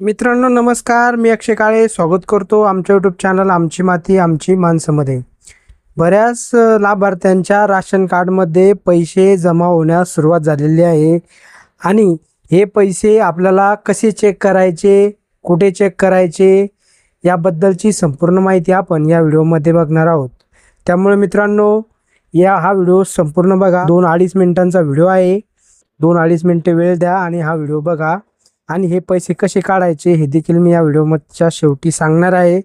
मित्रांनो नमस्कार. मी अक्षय काळे. स्वागत करतो आमच्या यूट्यूब चॅनल आमची माती आमची माणसामध्ये. बऱ्याच लाभार्थ्यांच्या राशन कार्डमध्ये पैसे जमा होण्यास सुरुवात झालेली आहे. आणि हे पैसे आपल्याला कसे चेक करायचे कुठे चेक करायचे याबद्दलची संपूर्ण माहिती आपण या व्हिडिओमध्ये बघणार आहोत. त्यामुळे मित्रांनो या हा व्हिडिओ संपूर्ण बघा. दोन अडीच मिनिटांचा व्हिडिओ आहे. दोन अडीच मिनटे वेळ द्या आणि हा व्हिडिओ बघा. आणि हे पैसे कसे काढायचे हे देखील मी या व्हिडिओमधच्या शेवटी सांगणार आहे.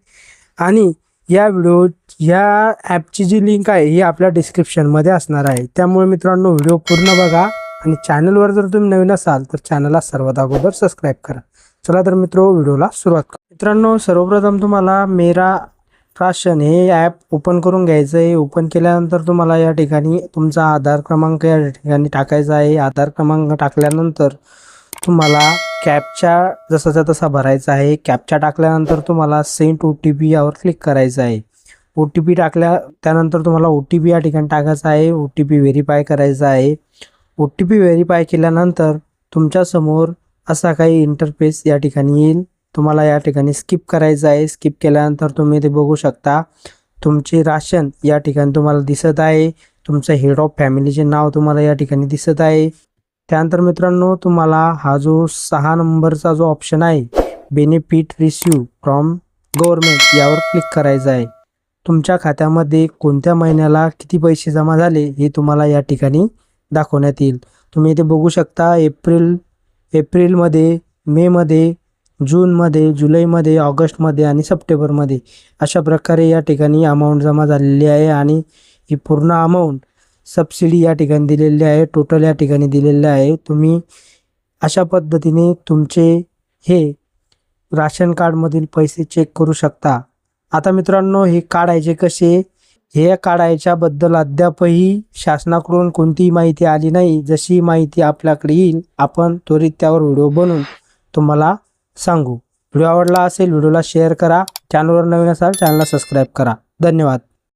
आणि या व्हिडिओ या ॲपची जी लिंक आहे ही आपल्या डिस्क्रिप्शनमध्ये असणार आहे. त्यामुळे मित्रांनो व्हिडिओ पूर्ण बघा आणि चॅनलवर जर तुम्ही नवीन असाल तर चॅनलला सर्वात अगोदर सबस्क्राईब करा. चला तर मित्र व्हिडिओला सुरुवात करा. मित्रांनो सर्वप्रथम तुम्हाला मेरा राशन हे ॲप ओपन करून घ्यायचं आहे. ओपन केल्यानंतर तुम्हाला या ठिकाणी तुमचा आधार क्रमांक या ठिकाणी टाकायचा आहे. आधार क्रमांक टाकल्यानंतर तुम्हाला कॅपच्या जसाचा तसा भरायचा आहे कॅपच्या टाकल्यानंतर तुम्हाला सेंट ओ टी पी यावर क्लिक करायचं आहे. ओ टी पी टाकल्या त्यानंतर तुम्हाला ओ टी पी या ठिकाणी टाकायचा आहे ओ टी पी व्हेरीफाय करायचा आहे. ओ टी पी व्हेरीफाय केल्यानंतर तुमच्यासमोर असा काही इंटरफेस या ठिकाणी येईल. तुम्हाला या ठिकाणी स्किप करायचं आहे. स्किप केल्यानंतर तुम्ही ते बघू शकता. तुमचे राशन या ठिकाणी तुम्हाला दिसत आहे. तुमचं हेड ऑफ फॅमिलीचे नाव तुम्हाला या ठिकाणी दिसत आहे. त्यानंतर मित्रांनो तुम्हाला हा जो सहा नंबरचा जो ऑप्शन आहे बेनिफिट रिसिव्ह फ्रॉम गव्हर्नमेंट यावर क्लिक करायचं आहे. तुमच्या खात्यामध्ये कोणत्या महिन्याला किती पैसे जमा झाले हे तुम्हाला या ठिकाणी दाखवण्यात येईल. तुम्ही इथे बघू शकता एप्रिल एप्रिलमध्ये मेमध्ये जूनमध्ये जुलैमध्ये ऑगस्टमध्ये आणि सप्टेंबरमध्ये अशा प्रकारे या ठिकाणी अमाऊंट जमा झालेली आहे आणि ही पूर्ण अमाऊंट सबसिडी या ठिकाणी दिलेली आहे टोटल या ठिकाणी दिलेलं आहे. तुम्ही अशा पद्धतीने तुमचे हे राशन कार्डमधील पैसे चेक करू शकता. आता मित्रांनो हे काढायचे कसे? हे काढायच्याबद्दल अद्यापही शासनाकडून कोणतीही माहिती आली नाही. जशी माहिती आपल्याकडे येईल आपण त्वरित त्यावर व्हिडिओ बनवून तुम्हाला सांगू. व्हिडिओ आवडला असेल व्हिडिओला शेअर करा. चॅनलवर नवीन असाल चॅनलला सबस्क्राईब करा. धन्यवाद.